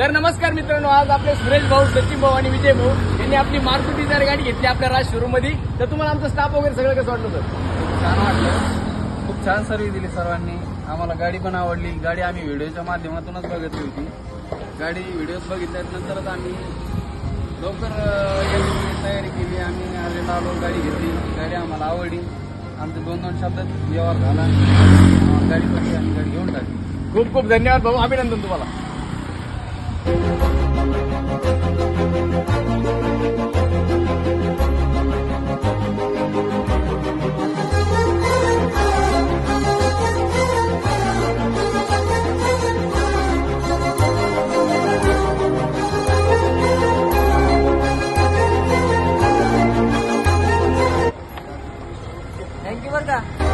तर नमस्कार मित्रांनो आज आपले सुरेश भाऊ सचिन भाऊ आणि विजय भाऊ यांनी आपली मारुती डिझायर गाडी घेतली आपल्या राज शोरूममध्ये तर तुम्हाला आमचा स्टाफ वगैरे सगळं कसं वाटलं सर छान वाटलं. खूप छान सर्व्हिस दिली सर्वांनी. आम्हाला गाडी पण आवडली. गाडी आम्ही व्हिडिओच्या माध्यमातूनच बघितली होती. गाडी व्हिडिओ बघितल्यानंतरच आम्ही लवकर तयारी केली. आम्ही आलेला आलो गाडी घेतली. गाडी आम्हाला आवडली. आमचे दोन दोन शब्दात व्यवहार झाला. गाडी पडली आणि गाडी घेऊन टाकली. खूप खूप धन्यवाद भाऊ. अभिनंदन तुम्हाला. Thank you, Varga.